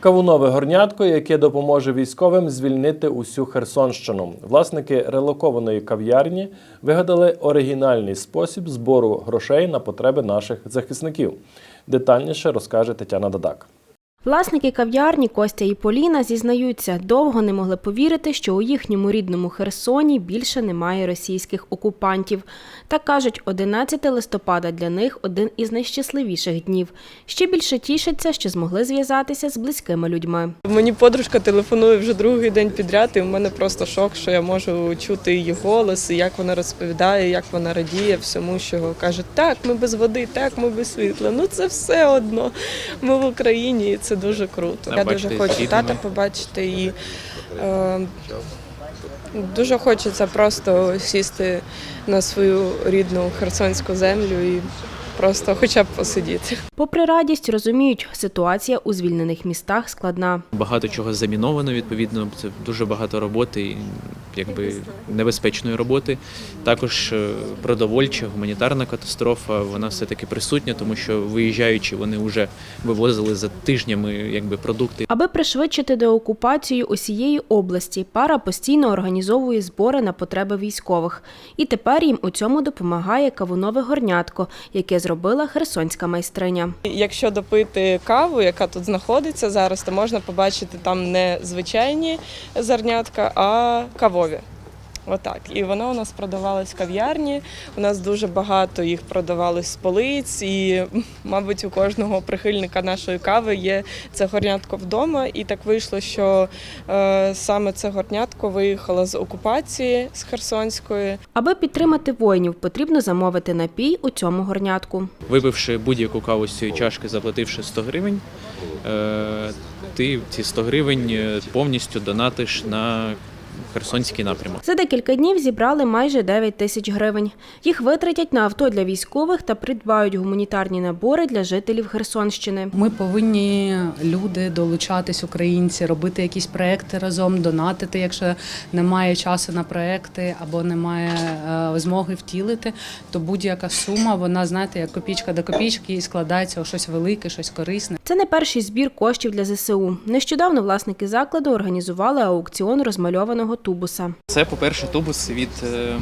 Кавунове горнятко, яке допоможе військовим звільнити усю Херсонщину. Власники релокованої кав'ярні вигадали оригінальний спосіб збору грошей на потреби наших захисників. Детальніше розкаже Тетяна Дадак. Власники кав'ярні Костя і Поліна зізнаються, довго не могли повірити, що у їхньому рідному Херсоні більше немає російських окупантів. Та кажуть, 11 листопада для них один із найщасливіших днів. Ще більше тішаться, що змогли зв'язатися з близькими людьми. Мені подружка телефонує вже другий день підряд, і в мене просто шок, що я можу чути її голос, і як вона розповідає, як вона радіє всьому, що каже, так, ми без води, так, ми без світла. Ну це все одно. Ми в Україні, дуже круто. Я дуже хочу тата побачити і е, дуже хочеться просто сісти на свою рідну херсонську землю і просто хоча б посидіти. Попри радість, розуміють, ситуація у звільнених містах складна. Багато чого заміновано, відповідно, це дуже багато роботи, якби небезпечної роботи. Також е, продовольча, гуманітарна катастрофа, вона все-таки присутня, тому що виїжджаючи, вони вже вивозили за тижнями якби, продукти. Аби пришвидшити деокупацію усієї області, пара постійно організовує збори на потреби військових. І тепер їм у цьому допомагає кавунове горнятко, яке зробила херсонська майстриня. Якщо допити каву, яка тут знаходиться зараз, то можна побачити там не звичайні зернятка, а кавові. Отак. І воно у нас продавалось в кав'ярні. У нас дуже багато їх продавалось з полиць, і, мабуть, у кожного прихильника нашої кави є це горнятко вдома. І так вийшло, що е, саме це горнятко виїхало з окупації з Херсонської. Аби підтримати воїнів, потрібно замовити напій у цьому горнятку. Випивши будь-яку каву з цієї чашки, заплативши 100 гривень, е, ти ці 100 гривень е, повністю донатиш на Херсонський напрямок. За декілька днів зібрали майже 9 тисяч гривень. Їх витратять на авто для військових та придбають гуманітарні набори для жителів Херсонщини. Ми повинні люди долучатись, українці, робити якісь проекти разом, донатити, якщо немає часу на проекти або немає е, змоги втілити, то будь-яка сума, вона знаєте, як копійка до копійки і складається у щось велике, щось корисне. Це не перший збір коштів для ЗСУ. Нещодавно власники закладу організували аукціон розмальованого тубуса. Це, по-перше, тубус від е,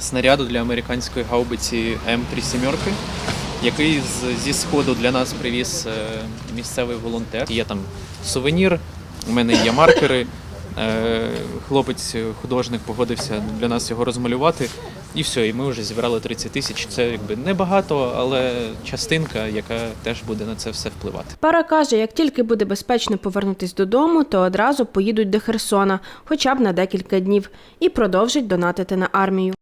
снаряду для американської гаубиці М37, який зі сходу для нас привіз е, місцевий волонтер. Є там сувенір, у мене є маркери. Е, Хлопець, художник, погодився для нас його розмалювати. І все, і ми вже зібрали 30 тисяч. Це якби небагато, але частинка, яка теж буде на це все впливати. Пара каже, як тільки буде безпечно повернутись додому, то одразу поїдуть до Херсона, хоча б на декілька днів, і продовжать донатити на армію.